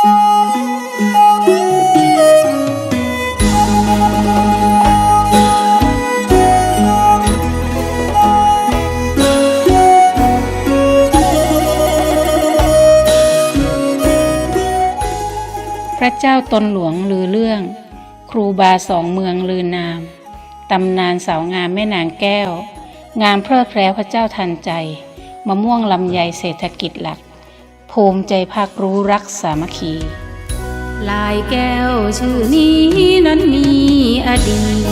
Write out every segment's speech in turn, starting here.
พระเจ้าตนหลวงลือเรื่อง ครูบาสองเมืองลือนาม ตำนานสาวงามแม่นางแก้ว งามเพลิดเพลพระเจ้าทันใจ มะม่วงลำไยเศรษฐกิจหลัก ภูมิใจภาครู้รักสามัคคี ลายแก้วชื่อนี้นั้นมีอดีต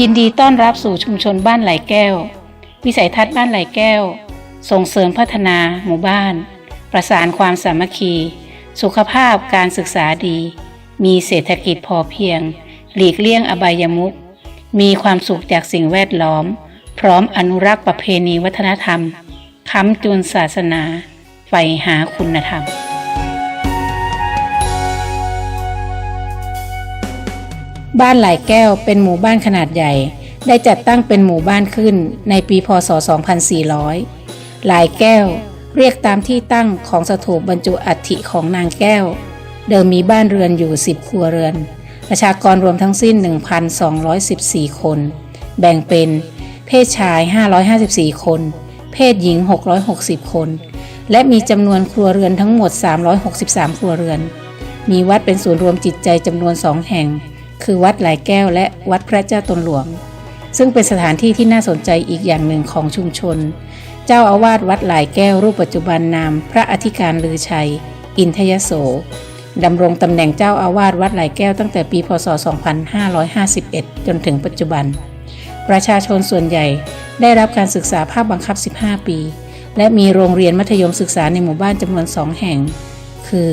ยินดีต้อนรับสู่ชุมชนบ้านไหลแก้ว วิสัยทัศน์บ้านไหลแก้ว ส่งเสริมพัฒนาหมู่บ้าน ประสานความสามัคคี สุขภาพการศึกษาดี มีเศรษฐกิจพอเพียง หลีกเลี่ยงอบายมุขมีความสุขจากสิ่งแวดล้อม พร้อมอนุรักษ์ประเพณีวัฒนธรรม ค้ำจุนศาสนาใฝ่หาคุณธรรม บ้านหลายแก้วเป็นหมู่บ้านขนาดใหญ่ ได้จัดตั้งเป็นหมู่บ้านขึ้นในปีพศ 2400 หลายแก้วเรียกตามที่ตั้งของสถูปบรรจุอัฐิของนางแก้ว เดิมมีบ้านเรือนอยู่ 10 ครัวเรือน ประชากรรวมทั้งสิ้น 1,214 คน แบ่งเป็น เพศชาย 554 คน เพศหญิง 660 คน และมีจำนวนครัวเรือนทั้งหมด 363 ครัวเรือน มีวัดเป็นศูนย์รวมจิตใจจำนวนสองแห่ง คือวัดหลายแก้วและวัดพระเจ้าตนหลวง ซึ่งเป็นสถานที่ที่น่าสนใจอีกอย่างหนึ่งของชุมชน เจ้าอาวาสวัดหลายแก้วรูปปัจจุบันนาม พระอธิการลือชัย อินทยโสดำรงตำแหน่งเจ้าอาวาสวัดหลายแก้วตั้งแต่ปี พศ 2551 จนถึงปัจจุบัน ประชาชนส่วนใหญ่ได้รับการศึกษาภาคบังคับ 15 ปี และมีโรงเรียนมัธยมศึกษาในหมู่บ้านจำนวนสองแห่ง คือ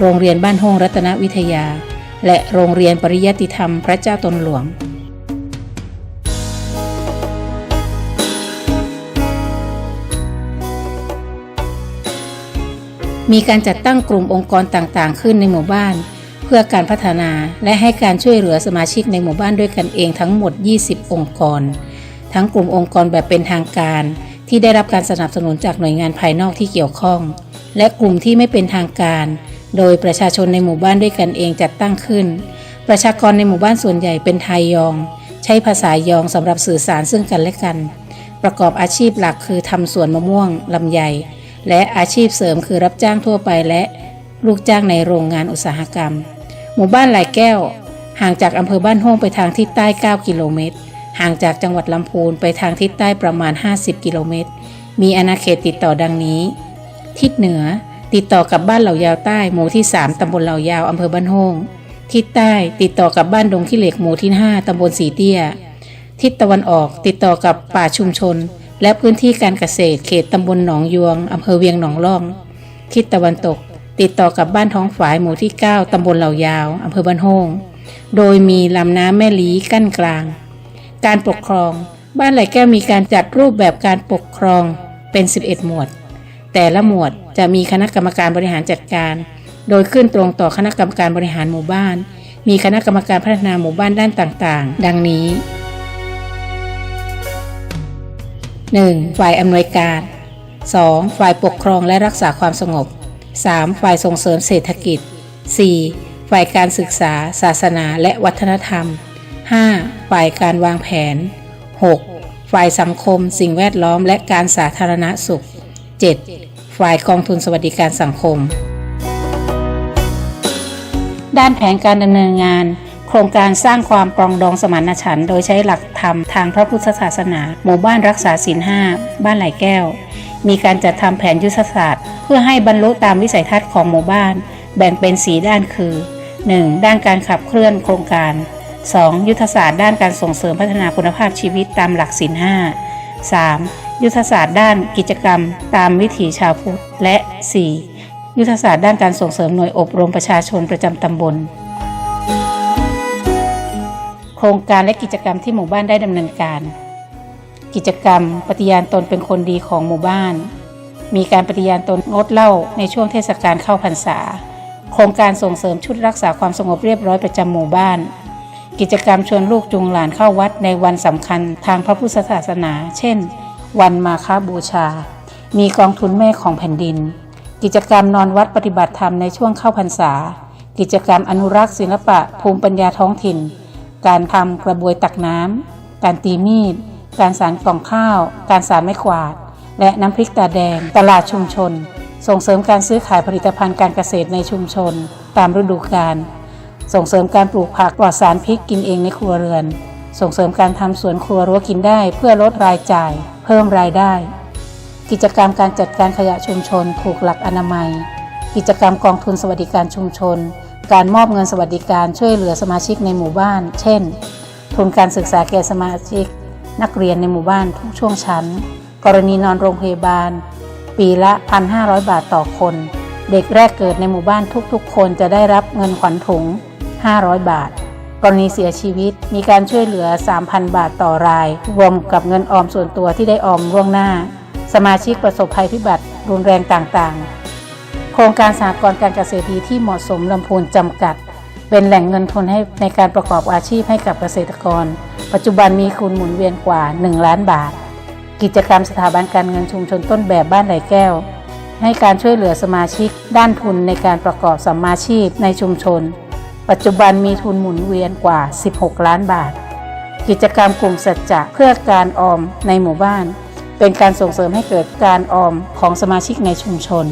โรงเรียนบ้านโฮงรัตนวิทยา และโรงเรียนปริยัติธรรมพระเจ้าตนหลวงมีการจัดตั้งกลุ่มองค์กรต่างๆ ขึ้นในหมู่บ้าน พื่อการพัฒนาและให้การช่วยเหลือสมาชิกในหมู่บ้านด้วยกันเองทั้งหมด 20 องค์กร ทั้งกลุ่มองค์กรแบบเป็นทางการ ที่ได้รับการสนับสนุนจากหน่วยงานภายนอกที่เกี่ยวข้อง และกลุ่มที่ไม่เป็นทางการ โดยประชาชนในหมู่บ้านด้วยกันเองจัดตั้งขึ้น ประชากรในหมู่บ้านส่วนใหญ่เป็นไทยยอง ใช้ภาษายองสำหรับสื่อสารซึ่งกันและกัน ประกอบอาชีพหลักคือทำสวนมะม่วงลำไยและอาชีพเสริมคือรับจ้างทั่วไปและลูกจ้างในโรงงานอุตสาหกรรม หมู่บ้านหลายแก้ว ห่างจากอำเภอบ้านโฮ่งไปทางทิศใต้ 9 กิโลเมตร ห่างจากจังหวัดลำพูนไปทางทิศใต้ประมาณ 50 กิโลเมตร มีอาณาเขตติดต่อดังนี้ ทิศเหนือติดต่อกับบ้านเหล่ายาวใต้หมู่ที่ 3 ตำบลเหล่ายาวอำเภอบ้านโฮ่งทิศใต้ติดต่อกับบ้านดงขี้เหล็กหมู่ที่ 5 ตำบลสีเตี้ย ทิศตะวันออกติดต่อกับป่าชุมชน และพื้นที่การเกษตรเขตตำบลหนองยวงอำเภอเวียงหนองล่อง ทิศตะวันตก ติดต่อกับบ้านท้องฝายหมู่ที่ 9 ตำบลเหล่ายาวอำเภอบ้านโฮงโดยมีลำน้ำแม่ลีกั้นกลาง การปกครอง บ้านไหลแก้วมีการจัดรูปแบบการปกครองเป็น 11 หมวด แต่ละหมวดจะมีคณะกรรมการบริหารจัดการ โดยขึ้นตรงต่อคณะกรรมการบริหารหมู่บ้าน มีคณะกรรมการพัฒนาหมู่บ้านด้านต่างๆ ดังนี้ 1. ฝ่ายอำนวยการ 2. ฝ่ายปกครองและรักษาความสงบ 3. ฝ่ายส่งเสริมเศรษฐกิจ 4. ฝ่ายการศึกษา ศาสนาและวัฒนธรรม 5. ฝ่ายการวางแผน 6. ฝ่ายสังคม สิ่งแวดล้อมและการสาธารณสุข 7. ฝ่ายกองทุนสวัสดิการสังคม ด้านแผนการดำเนินงาน โครงการสร้างความปรองดองสมานฉันท์โดยใช้หลักธรรมทางพระพุทธศาสนา หมู่บ้านรักษาศีลห้าบ้านไหลแก้ว มีการจัดทำแผนยุทธศาสตร์ เพื่อให้บรรลุตามวิสัยทัศน์ของหมู่บ้าน แบ่งเป็นสีด้านคือ 1. ด้านการขับเคลื่อนโครงการ 2. ยุทธศาสตร์ด้านการส่งเสริมพัฒนาคุณภาพชีวิตตามหลักศีลห้า 3. ยุทธศาสตร์ด้านกิจกรรม ตามวิถีชาวพุทธ และ 4. ยุทธศาสตร์ด้านการส่งเสริมหน่วยอบรมประชาชนประจำตำบล โครงการและกิจกรรมที่หมู่บ้านได้ดำเนินการ กิจกรรม ปฏิญาณตนเป็นคนดีของหมู่บ้าน มีการปฏิญาณตนงดเหล้าในช่วงเทศกาลเข้าพรรษา โครงการส่งเสริมชุดรักษาความสงบเรียบร้อยประจำหมู่บ้าน กิจกรรมชวนลูกจูงหลานเข้าวัดในวันสำคัญทางพระพุทธศาสนา เช่น วันมาฆบูชา มีกองทุนแม่ของแผ่นดิน กิจกรรมนอนวัดปฏิบัติธรรมในช่วงเข้าพรรษา กิจกรรมอนุรักษ์ศิลปะภูมิปัญญาท้องถิ่น การทำกระบวยตักน้ำการตีมีด การสารกล่องข้าว การสารไม้กวาด และน้ำพริกตาแดง ตลาดชุมชน ส่งเสริมการซื้อขายผลิตภัณฑ์การเกษตรในชุมชน ตามฤดูกาล ส่งเสริมการปลูกผักปลอดสารพิษกินเองในครัวเรือน ส่งเสริมการทำสวนครัวรั้วกินได้ เพื่อลดรายจ่าย เพิ่มรายได้ กิจกรรมการจัดการขยะชุมชน ถูกหลักอนามัย กิจกรรมกองทุนสวัสดิการชุมชน การมอบเงินสวัสดิการช่วยเหลือสมาชิกในหมู่บ้าน เช่น ทุนการศึกษาแก่สมาชิก นักเรียนในหมู่บ้านทุกช่วงชั้น กรณีนอนโรงพยาบาล ปีละ 1,500 บาทต่อคน เด็กแรกเกิดในหมู่บ้านทุกๆ คนจะได้รับเงินขวัญถุง 500 บาท กรณีเสียชีวิตมีการช่วยเหลือ 3,000 บาทต่อราย รวมกับเงินออมส่วนตัวที่ได้ออมล่วงหน้า สมาชิกประสบภัยพิบัติรุนแรงต่างๆ โครงการสหกรณ์การเกษตรดีที่เหมาะสมลำพูนจำกัด เป็นแหล่งเงินทุนให้ในการประกอบอาชีพให้กับเกษตรกร ปัจจุบันมีคุณหมุนเวียนกว่า 1 ล้านบาท กิจกรรมสถาบันการเงินชุมชนต้นแบบบ้านไหลแก้ว ให้การช่วยเหลือสมาชิกด้านทุนในการประกอบสัมมาชีพในชุมชน ปัจจุบันมีทุนหมุนเวียนกว่า 16 ล้านบาท กิจกรรมกลุ่มสัจจะเพื่อการออมในหมู่บ้าน เป็นการส่งเสริมให้เกิดการออมของสมาชิกในชุมชน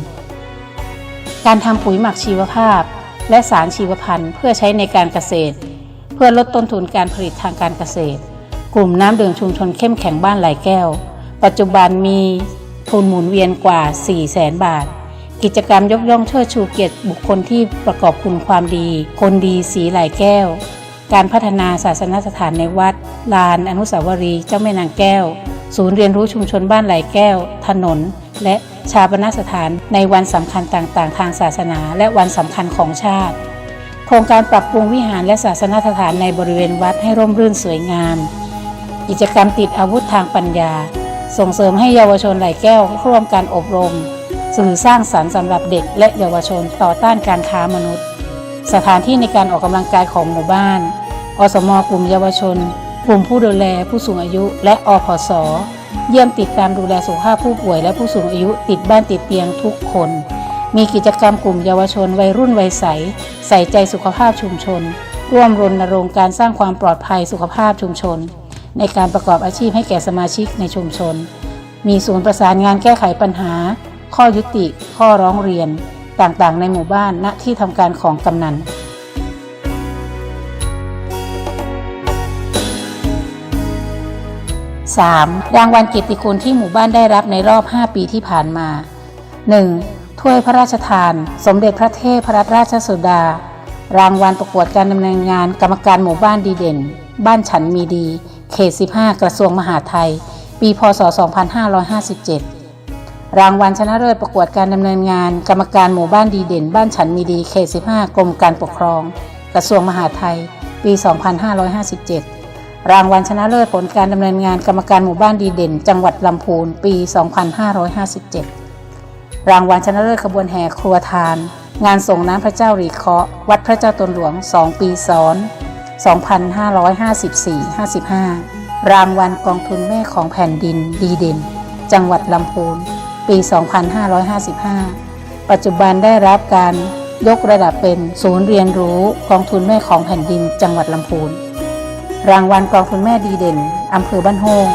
การทำปุ๋ยหมักชีวภาพ และสารชีวพันธุ์เพื่อใช้ในการเกษตร พื่อลดต้นทุนการผลิตทางการเกษตร กลุ่มน้ำดื่มชุมชนเข้มแข็งบ้านไหลแก้ว ปัจจุบันมีทุนหมุนเวียนกว่า 4 0 0แสนบาท กิจกรรมยกย่องเชิดชูเกียรติบุคคลที่ประกอบคุณความดี คนดีสีไหลแก้ว การพัฒนาศาสนสถานในวัด ลานอนุสาวรีย์เจ้าแม่นางแก้ว ศูนย์เรียนรู้ชุมชนบ้านไหลแก้ว ถนน และชาปนสถานในวันสำคัญต่างๆ ทางศาสนา และวันสำคัญของชาติ ครงการปรับปรุงวิหารและศาสนสถานในบริเวณวัดให้ร่มรื่นสวยงาม กิจกรรมติดอาวุธทางปัญญา ส่งเสริมให้เยาวชนไหลแก้วร่วมการอบรม สื่อสร้างสรรค์สำหรับเด็กและเยาวชนต่อต้านการค้ามนุษย์ สถานที่ในการออกกำลังกายของหมู่บ้าน อสมกลุ่มเยาวชน กลุ่มผู้ดูแลผู้สูงอายุ และอพส เยี่ยมติดตามดูแลสุขภาพผู้ป่วยและผู้สูงอายุติดบ้านติดเตียงทุกคน มีกิจกรรมกลุ่มเยาวชนวัยรุ่นวัยใส ใส่ใจสุขภาพชุมชน ร่วมรณรงค์การสร้างความปลอดภัยสุขภาพชุมชน ในการประกอบอาชีพให้แก่สมาชิกในชุมชน มีศูนย์ประสานงานแก้ไขปัญหา ข้อยุติ ข้อร้องเรียน ต่างๆ ในหมู่บ้านณที่ทำการของกำนัน 3. รางวัลเกียรติคุณที่หมู่บ้านได้รับในรอบ 5 ปีที่ผ่านมา 1. ถ้วยพระราชทาน สมเด็จพระเทพรัตนราชสุดา รางวัลประกวดการดำเนินงานกรรมการหมู่บ้านดีเด่น บ้านฉันมีดี เขต 15 กระทรวงมหาดไทย ปี พศ 2557 รางวัลชนะเลิศประกวดการดำเนินงาน กรรมการหมู่บ้านดีเด่น บ้านฉันมีดี เขต 15 กรมการปกครอง กระทรวงมหาดไทย ปี 2557รางวัลชนะเลิศผลการดำเนินงานกรรมการหมู่บ้านดีเด่น จังหวัดลำพูน ปี 2557 รางวัลชนะเลิศขบวนแห่ครัวทาน งานส่งน้ำพระเจ้าหรีเคาะ วัดพระเจ้าตนหลวง 2 ปีซ้อน 2554-55 รางวัลกองทุนแม่ของแผ่นดินดีเด่น จังหวัดลำพูน ปี 2555 ปัจจุบันได้รับการยกระดับเป็นศูนย์เรียนรู้กองทุนแม่ของแผ่นดินจังหวัดลำพูน รางวัลกองทุนแม่ดีเด่นอำเภอบ้านโฮง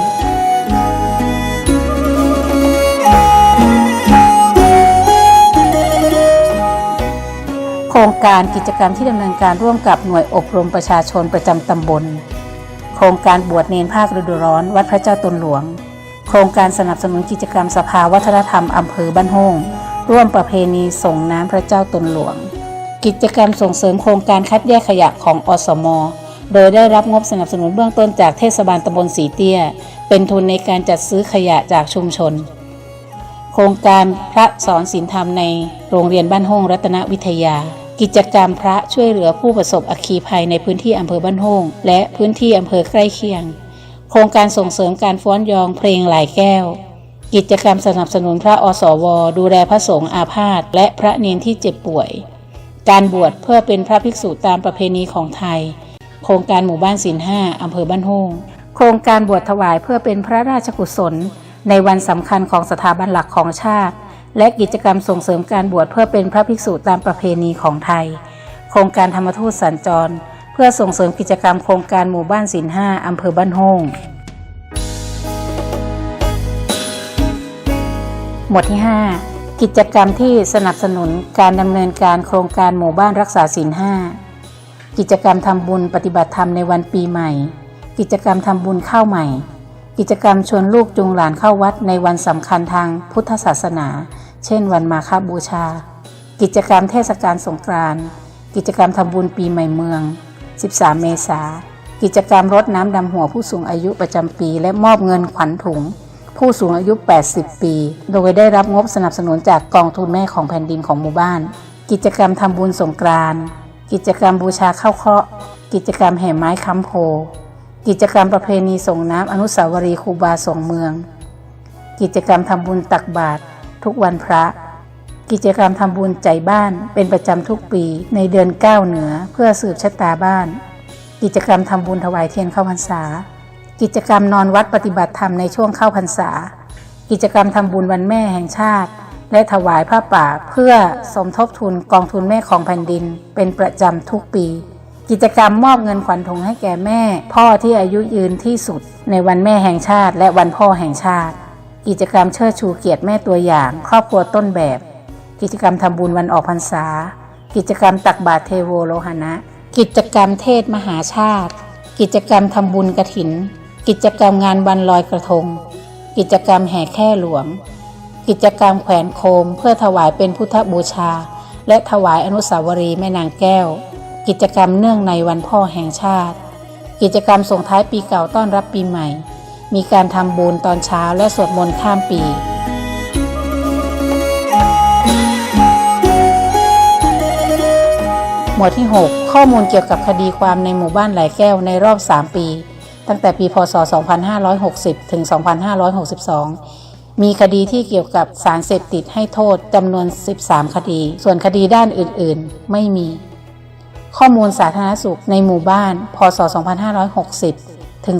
ครงการกิจกรรมที่ดำเนินการร่วมกับหน่วยอบรมประชาชนประจำตำบล โครงการบวชเนนภาคฤดูร้อน วัดพระเจ้าตนหลวง โครงการสนับสนุนกิจกรรมสภาวัฒนธรรมอำเภอบ้านโฮงร่วมประเพณีส่งน้ำพระเจ้าตนหลวง กิจกรรมส่งเสริมโครงการคัดแยกขยะของอสม โดยได้รับงบสนับสนุนเบื้องต้นจากเทศบาลตำบลสีเตี้ย เป็นทุนในการจัดซื้อขยะจากชุมชน โครงการพระสอนศีลธรรมในโรงเรียนบ้านห้องรัตนวิทยา กิจกรรมพระช่วยเหลือผู้ประสบอัคคีภัยในพื้นที่อำเภอบ้านห้องและพื้นที่อำเภอใกล้เคียง โครงการส่งเสริมการฟ้อนยองเพลงหลายแก้ว กิจกรรมสนับสนุนพระอสว ดูแลพระสงฆ์อาพาธและพระเนนที่เจ็บป่วย การบวชเพื่อเป็นพระภิกษุตามประเพณีของไทย โครงการหมู่บ้านศิลห้าอำเภอบ้านโฮงโครงการบวชถวายเพื่อเป็นพระราชกุศล ในวันสำคัญของสถาบันหลักของชาติ และกิจกรรมส่งเสริมการบวชเพื่อเป็นพระภิกษุตามประเพณีของไทย โครงการธรรมทูตสัญจร เพื่อส่งเสริมกิจกรรมโครงการหมู่บ้านศิลห้าอำเภอบ้านโฮงหมวดที่ 5 กิจกรรมที่สนับสนุนการดำเนินการโครงการหมู่บ้านรักษาศีลห้ากิจกรรมทำบุญปฏิบัติธรรมในวันปีใหม่ กิจกรรมทำบุญข้าวใหม่ กิจกรรมชวนลูกจูงหลานเข้าวัดในวันสำคัญทางพุทธศาสนา เช่น วันมาฆบูชา กิจกรรมเทศกาลสงกรานต์กิจกรรมทำบุญปีใหม่เมือง 13 เมษากิจกรรมรดน้ำดำหัวผู้สูงอายุประจำปี และมอบเงินขวัญถุง ผู้สูงอายุ 80 ปี โดยได้รับงบสนับสนุนจากกองทุนแม่ของแผ่นดินของหมู่บ้าน กิจกรรมทำบุญสงกรานต์กิจกรรมบูชาเข้าเคราะห์กิจกรรมแห่ไม้ค้ำโพ กิจกรรมประเพณีส่งน้ำอนุสาวรีย์ครูบาส่งเมือง กิจกรรมทำบุญตักบาตร ทุกวันพระ กิจกรรมทำบุญใจบ้านเป็นประจำทุกปีในเดือนเก้าเหนือเพื่อสืบชะตาบ้าน กิจกรรมทำบุญถวายเทียนเข้าพรรษา กิจกรรมนอนวัดปฏิบัติธรรมในช่วงเข้าพรรษา กิจกรรมทำบุญวันแม่แห่งชาติ และถวายผ้าป่าเพื่อสมทบทุนกองทุนแม่ของแผ่นดิน เป็นประจำทุกปีกิจกรรมมอบเงินขวัญถุงให้แก่แม่ พ่อที่อายุยืนที่สุด ในวันแม่แห่งชาติ และวันพ่อแห่งชาติ กิจกรรมเชิดชูเกียรติแม่ตัวอย่าง ครอบครัวต้นแบบ กิจกรรมทำบุญวันออกพรรษา กิจกรรมตักบาตรเทโวโลหณะกิจกรรมเทศมหาชาติ กิจกรรมทำบุญกระถิน กิจกรรมงานวันลอยกระทง กิจกรรมแห่แค่หลวง กิจกรรมแขวนโคม เพื่อถวายเป็นพุทธบูชา และถวายอนุสาวรีย์แม่นางแก้ว กิจกรรมเนื่องในวันพ่อแห่งชาติ กิจกรรมส่งท้ายปีเก่าต้อนรับปีใหม่ มีการทำบุญตอนเช้าและสวดมนต์ข้ามปีหมวดที่ 6 ข้อมูลเกี่ยวกับคดีความในหมู่บ้านหลายแก้วในรอบ 3 ปี ตั้งแต่ปีพศ 2560 ถึง 2562 มีคดีที่เกี่ยวกับสารเสพติดให้โทษจำนวน 13 คดี ส่วนคดีด้านอื่นๆ ไม่มี ข้อมูลสาธารณสุขในหมู่บ้าน พศ 2560 ถึง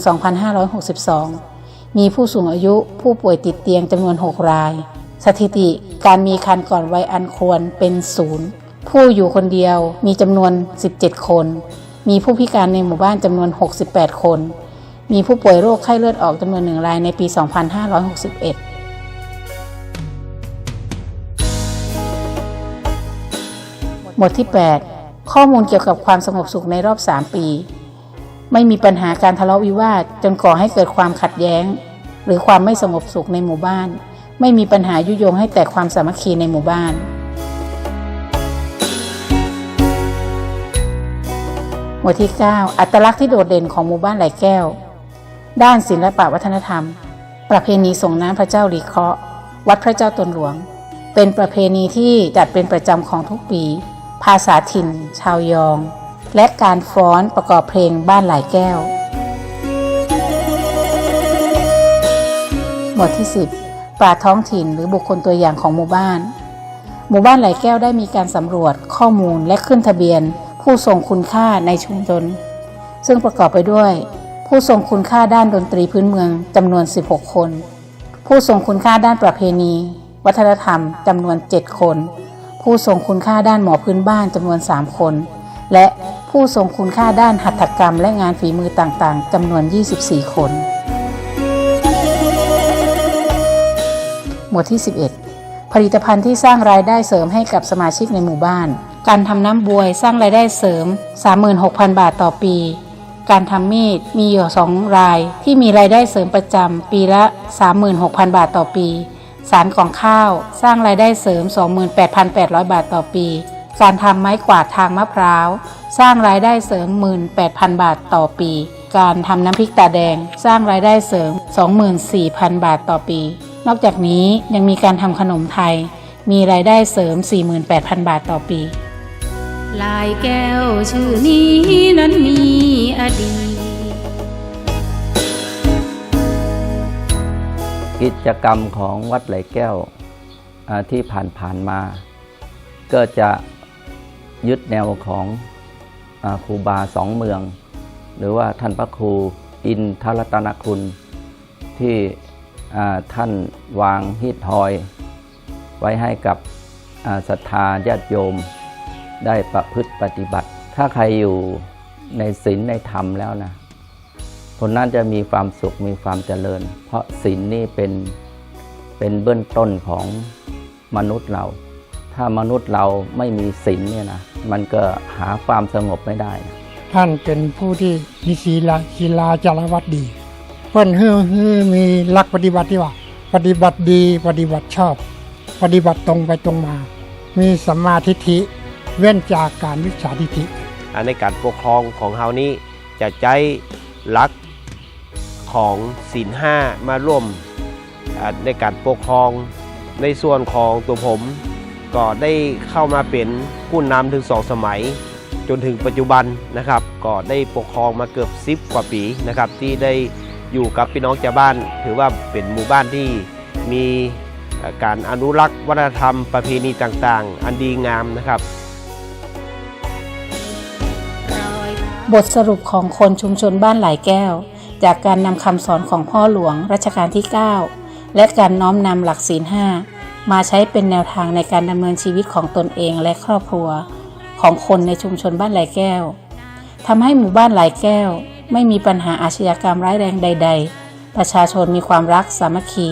2562 มีผู้สูงอายุผู้ป่วยติดเตียงจำนวน 6 ราย สถิติการมีคันก่อนวัยอันควรเป็นศูนย์ผู้อยู่คนเดียวมีจำนวน 17 คน มีผู้พิการในหมู่บ้านจำนวน 68 คน มีผู้ป่วยโรคไข้เลือดออกจำนวนหนึ่งรายในปี 2561หมวดที่ 8 ข้อมูลเกี่ยวกับความสงบสุขในรอบ 3 ปี ไม่มีปัญหาการทะเลาะวิวาทจนก่อให้เกิดความขัดแย้ง หรือความไม่สงบสุขในหมู่บ้าน ไม่มีปัญหายุยงให้แตกความสามัคคีในหมู่บ้าน หมวดที่ 9 อัตลักษณ์ที่โดดเด่นของหมู่บ้านไหลแก้ว ด้านศิลปวัฒนธรรม ประเพณีส่งน้ำพระเจ้าลีเคราะห์วัดพระเจ้าตนหลวง เป็นประเพณีที่จัดเป็นประจำของทุกปี ภาษาถิ่น ชาวยอง และการฟ้อนประกอบเพลงบ้านหลายแก้วหมวดที่ 10ปราท้องถิ่นหรือบุคคลตัวอย่างของหมู่บ้าน หมู่บ้านหลายแก้วได้มีการสำรวจข้อมูลและขึ้นทะเบียน ผู้ทรงคุณค่าในชุมชน ซึ่งประกอบไปด้วย ผู้ทรงคุณค่าด้านดนตรีพื้นเมืองจำนวน 16 คน ผู้ทรงคุณค่าด้านประเพณี วัฒนธรรมจำนวน 7 คนผู้ทรงคุณค่าด้านหมอพื้นบ้านจำนวน 3 คน และ ผู้ทรงคุณค่าด้านหัตถกรรมและงานฝีมือต่างๆจำนวน 24 คน หมวดที่ 11 ผลิตภัณฑ์ที่สร้างรายได้เสริมให้กับสมาชิกในหมู่บ้าน การทำน้ำบวยสร้างรายได้เสริม 36,000 บาทต่อปี การทำมีดมีอยู่สองราย ที่มีรายได้เสริมประจำปีละ 36,000 บาทต่อปี สารของข้าวสร้างรายได้เสริม 28,800 บาทต่อปี การทำไม้กวาดทางมะพร้าว สร้างรายได้เสริม 18,000 บาทต่อปี การทำน้ำพริกตาแดง สร้างรายได้เสริม 24,000 บาทต่อปี นอกจากนี้ยังมีการทำขนมไทย มีรายได้เสริม 48,000 บาทต่อปี ลายแก้วชื่อนี้นั้นมีอดีตกิจกรรมของวัดไหลแก้วอ่าที่ผ่านๆมา ก็จะ ยึดแนวของอครูบาสองเมือง หรือว่าท่านพระครูอินทรัตนคุณที่ท่านวางฮิตฮอย ไว้ให้กับศรัทธาญาติโยมได้ประพฤติปฏิบัติ ถ้าใครอยู่ในศีลในธรรมแล้วนะคนนั้นจะมีความสุขมีความเจริญ เพราะศีลนี่เป็นเป็นเบื้องต้นของมนุษย์เรา ถ้ามนุษย์เราไม่มีศีลเนี่ยนะ มันก็หาความสงบไม่ได้ ท่านเป็นผู้ที่มีศีลาศีลาจารวัดดี เพิ่นฮือฮือมีหลักปฏิบัติที่ว่า ปฏิบัติดีปฏิบัติชอบ ปฏิบัติตรงไปตรงมา มีสัมมาทิฏฐิเว้นจากการวิชาทิฏฐิอ่าในการปกครองของเฮานี้จะใช้หลักของศีลห้ามาร่วมอ่าในการปกครองในส่วนของตัวผม ก็ได้เข้ามาเป็นผู้นำถึงสองสมัย จนถึงปัจจุบันนะครับ ก็ได้ปกครองมาเกือบ 10 กว่าปีนะครับ ที่ได้อยู่กับพี่น้องชาวบ้าน ถือว่าเป็นหมู่บ้านที่มีการอนุรักษ์วัฒนธรรมประเพณีต่างๆ อันดีงามนะครับ บทสรุปของคนชุมชนบ้านหลายแก้ว จากการนำคำสอนของพ่อหลวงรัชกาลที่ 9 และการน้อมนำหลักศีลห้า มาใช้เป็นแนวทางในการดำเนินชีวิตของตนเองและครอบครัว ของคนในชุมชนบ้านหลายแก้วทำให้หมู่บ้านหลายแก้ว ไม่มีปัญหาอาชญากรรมร้ายแรงใด ๆ ประชาชนมีความรักสามัคคี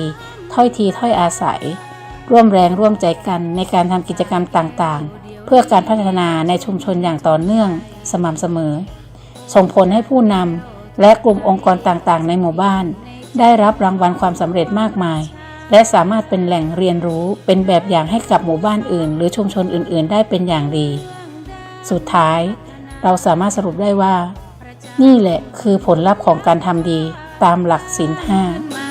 ถ้อยทีถ้อยอาศัย ร่วมแรงร่วมใจกันในการทำกิจกรรมต่างๆ เพื่อการพัฒนาในชุมชนอย่างต่อเนื่องสม่ำเสมอ ส่งผลให้ผู้นำและกลุ่มองค์กรต่างๆ ในหมู่บ้าน ได้รับรางวัลความสำเร็จมากมาย และสามารถเป็นแหล่งเรียนรู้เป็นแบบอย่างให้กับหมู่บ้านอื่น หรือชุมชนอื่น ๆ ได้เป็นอย่างดี สุดท้าย เราสามารถสรุปได้ว่า นี่แหละคือผลลัพธ์ของการทำดีตามหลักศีลห้ามา